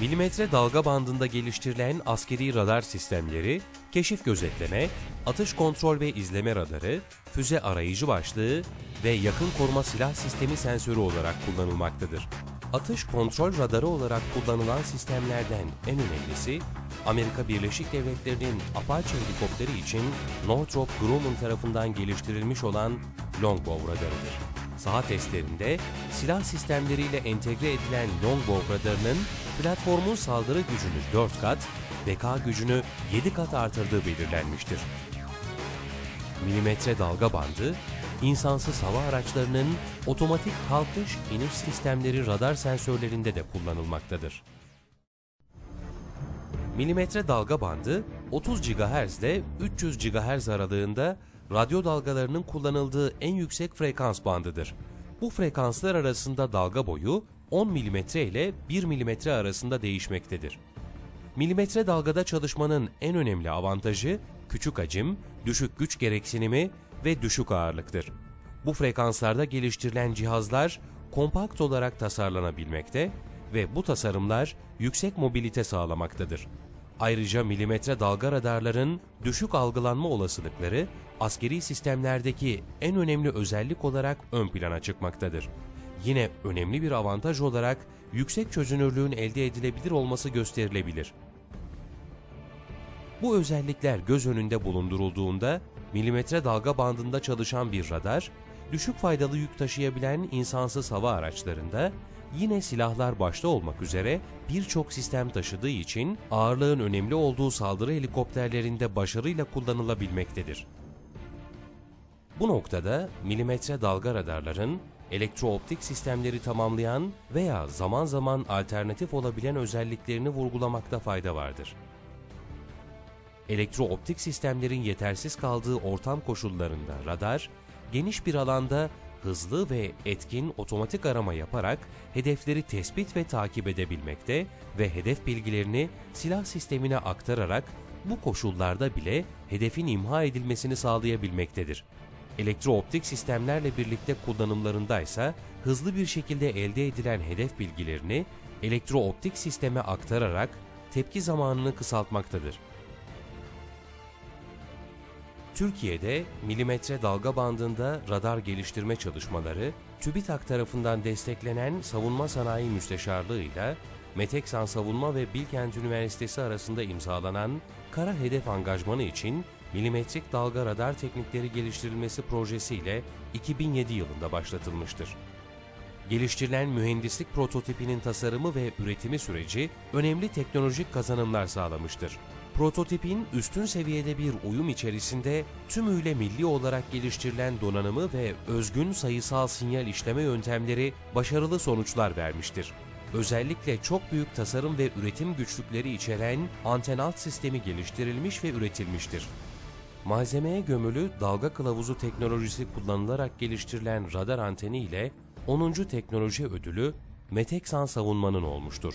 Milimetre dalga bandında geliştirilen askeri radar sistemleri, keşif gözetleme, atış kontrol ve izleme radarı, füze arayıcı başlığı ve yakın koruma silah sistemi sensörü olarak kullanılmaktadır. Atış kontrol radarı olarak kullanılan sistemlerden en önemlisi, Amerika Birleşik Devletleri'nin Apache helikopteri için Northrop Grumman tarafından geliştirilmiş olan Longbow radarıdır. Saha testlerinde silah sistemleriyle entegre edilen Longbow radarının platformun saldırı gücünü 4 kat, beka gücünü 7 kat artırdığı belirlenmiştir. Milimetre dalga bandı, insansız hava araçlarının otomatik kalkış iniş sistemleri radar sensörlerinde de kullanılmaktadır. Milimetre dalga bandı 30 GHz ile 300 GHz aralığında radyo dalgalarının kullanıldığı en yüksek frekans bandıdır. Bu frekanslar arasında dalga boyu 10 mm ile 1 mm arasında değişmektedir. Milimetre dalgada çalışmanın en önemli avantajı küçük hacim, düşük güç gereksinimi ve düşük ağırlıktır. Bu frekanslarda geliştirilen cihazlar kompakt olarak tasarlanabilmekte ve bu tasarımlar yüksek mobilite sağlamaktadır. Ayrıca milimetre dalga radarların düşük algılanma olasılıkları askeri sistemlerdeki en önemli özellik olarak ön plana çıkmaktadır. Yine önemli bir avantaj olarak yüksek çözünürlüğün elde edilebilir olması gösterilebilir. Bu özellikler göz önünde bulundurulduğunda milimetre dalga bandında çalışan bir radar, düşük faydalı yük taşıyabilen insansız hava araçlarında yine silahlar başta olmak üzere birçok sistem taşıdığı için ağırlığın önemli olduğu saldırı helikopterlerinde başarıyla kullanılabilmektedir. Bu noktada milimetre dalga radarların elektrooptik sistemleri tamamlayan veya zaman zaman alternatif olabilen özelliklerini vurgulamakta fayda vardır. Elektrooptik sistemlerin yetersiz kaldığı ortam koşullarında radar, geniş bir alanda hızlı ve etkin otomatik arama yaparak hedefleri tespit ve takip edebilmekte ve hedef bilgilerini silah sistemine aktararak bu koşullarda bile hedefin imha edilmesini sağlayabilmektedir. Elektrooptik sistemlerle birlikte kullanımlarında ise hızlı bir şekilde elde edilen hedef bilgilerini elektrooptik sisteme aktararak tepki zamanını kısaltmaktadır. Türkiye'de milimetre dalga bandında radar geliştirme çalışmaları, TÜBİTAK tarafından desteklenen Savunma Sanayi Müsteşarlığı ile Meteksan Savunma ve Bilkent Üniversitesi arasında imzalanan Kara Hedef Angajmanı için milimetrik dalga radar teknikleri geliştirilmesi projesiyle 2007 yılında başlatılmıştır. Geliştirilen mühendislik prototipinin tasarımı ve üretimi süreci önemli teknolojik kazanımlar sağlamıştır. Prototipin üstün seviyede bir uyum içerisinde tümüyle milli olarak geliştirilen donanımı ve özgün sayısal sinyal işleme yöntemleri başarılı sonuçlar vermiştir. Özellikle çok büyük tasarım ve üretim güçlükleri içeren anten alt sistemi geliştirilmiş ve üretilmiştir. Malzemeye gömülü dalga kılavuzu teknolojisi kullanılarak geliştirilen radar anteni ile 10. teknoloji ödülü Meteksan savunmanın olmuştur.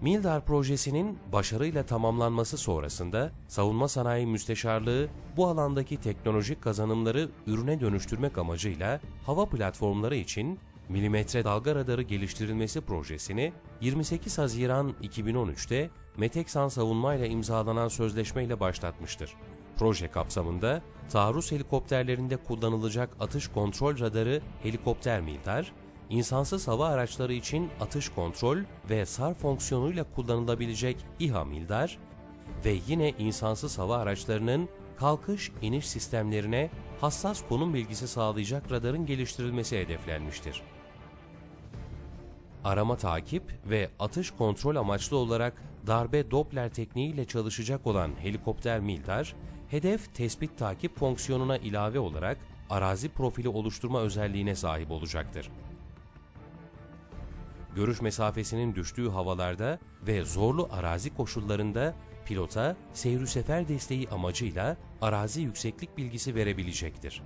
Mildar projesinin başarıyla tamamlanması sonrasında Savunma Sanayi Müsteşarlığı bu alandaki teknolojik kazanımları ürüne dönüştürmek amacıyla hava platformları için milimetre dalga radarı geliştirilmesi projesini 28 Haziran 2013'te Meteksan Savunma ile imzalanan sözleşmeyle başlatmıştır. Proje kapsamında taarruz helikopterlerinde kullanılacak atış kontrol radarı helikopter Mildar, insansız hava araçları için atış kontrol ve SAR fonksiyonuyla kullanılabilecek İHA Mildar ve yine insansız hava araçlarının kalkış iniş sistemlerine hassas konum bilgisi sağlayacak radarın geliştirilmesi hedeflenmiştir. Arama takip ve atış kontrol amaçlı olarak darbe Doppler tekniğiyle çalışacak olan helikopter Mildar, hedef tespit takip fonksiyonuna ilave olarak arazi profili oluşturma özelliğine sahip olacaktır görüş mesafesinin düştüğü havalarda ve zorlu arazi koşullarında pilota seyir sefer desteği amacıyla arazi yükseklik bilgisi verebilecektir.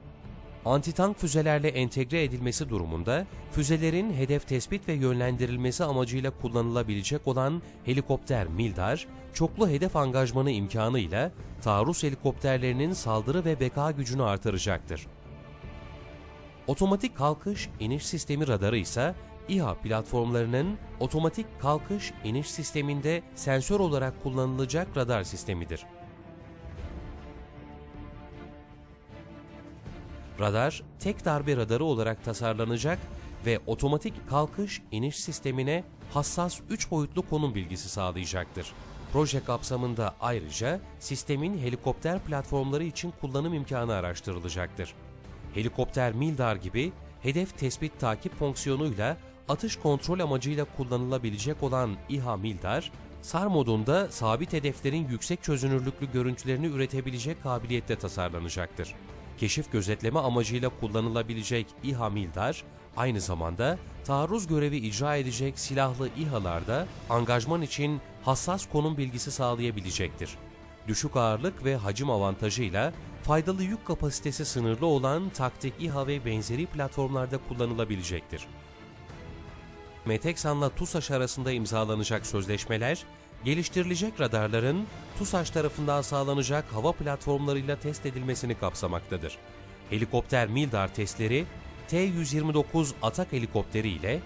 Antitank füzelerle entegre edilmesi durumunda füzelerin hedef tespit ve yönlendirilmesi amacıyla kullanılabilecek olan helikopter Mildar, çoklu hedef angajmanı imkanıyla taarruz helikopterlerinin saldırı ve beka gücünü artıracaktır. Otomatik kalkış iniş sistemi radarı ise İHA platformlarının otomatik kalkış iniş sisteminde sensör olarak kullanılacak radar sistemidir. Radar, tek darbe radarı olarak tasarlanacak ve otomatik kalkış iniş sistemine hassas 3 boyutlu konum bilgisi sağlayacaktır. Proje kapsamında ayrıca sistemin helikopter platformları için kullanım imkanı araştırılacaktır. Helikopter Mildar gibi hedef tespit takip fonksiyonuyla atış kontrol amacıyla kullanılabilecek olan İHA Mildar, SAR modunda sabit hedeflerin yüksek çözünürlüklü görüntülerini üretebilecek kabiliyette tasarlanacaktır. Keşif gözetleme amacıyla kullanılabilecek İHA Mildar, aynı zamanda taarruz görevi icra edecek silahlı İHA'larda angajman için hassas konum bilgisi sağlayabilecektir. Düşük ağırlık ve hacim avantajıyla faydalı yük kapasitesi sınırlı olan taktik İHA ve benzeri platformlarda kullanılabilecektir. Meteksan'la TUSAŞ arasında imzalanacak sözleşmeler, geliştirilecek radarların TUSAŞ tarafından sağlanacak hava platformlarıyla test edilmesini kapsamaktadır. Helikopter Mildar testleri, T-129 atak helikopteri ile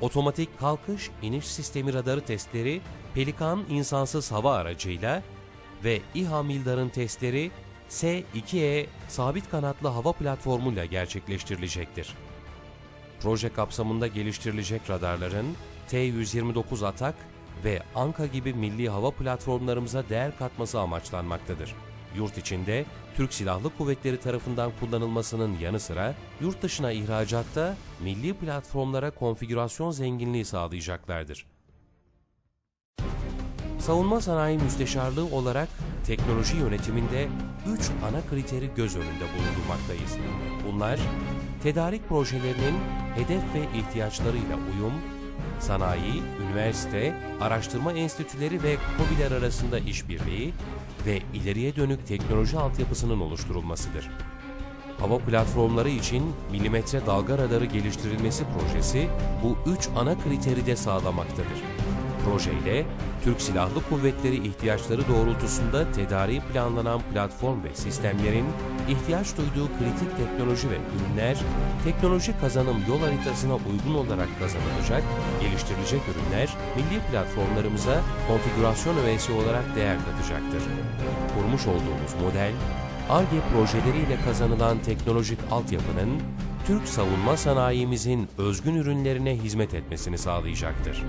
otomatik kalkış iniş sistemi radarı testleri Pelikan insansız hava aracıyla ve İHA Mildar'ın testleri S-2E sabit kanatlı hava platformuyla gerçekleştirilecektir. Proje kapsamında geliştirilecek radarların T-129 Atak ve Anka gibi milli hava platformlarımıza değer katması amaçlanmaktadır. Yurt içinde Türk Silahlı Kuvvetleri tarafından kullanılmasının yanı sıra yurt dışına ihracatta milli platformlara konfigürasyon zenginliği sağlayacaklardır. Savunma Sanayi Müsteşarlığı olarak teknoloji yönetiminde 3 ana kriteri göz önünde bulundurmaktayız. Bunlar, tedarik projelerinin hedef ve ihtiyaçlarıyla uyum, sanayi, üniversite, araştırma enstitüleri ve KOBİ'ler arasında işbirliği ve ileriye dönük teknoloji altyapısının oluşturulmasıdır. Hava platformları için milimetre dalga radarı geliştirilmesi projesi bu üç ana kriteri de sağlamaktadır. Projeyle Türk Silahlı Kuvvetleri ihtiyaçları doğrultusunda tedariği planlanan platform ve sistemlerin ihtiyaç duyduğu kritik teknoloji ve ürünler, teknoloji kazanım yol haritasına uygun olarak kazanılacak, geliştirilecek ürünler milli platformlarımıza konfigürasyon öğesi olarak değer katacaktır. Kurmuş olduğumuz model, ARGE projeleriyle kazanılan teknolojik altyapının Türk savunma sanayimizin özgün ürünlerine hizmet etmesini sağlayacaktır.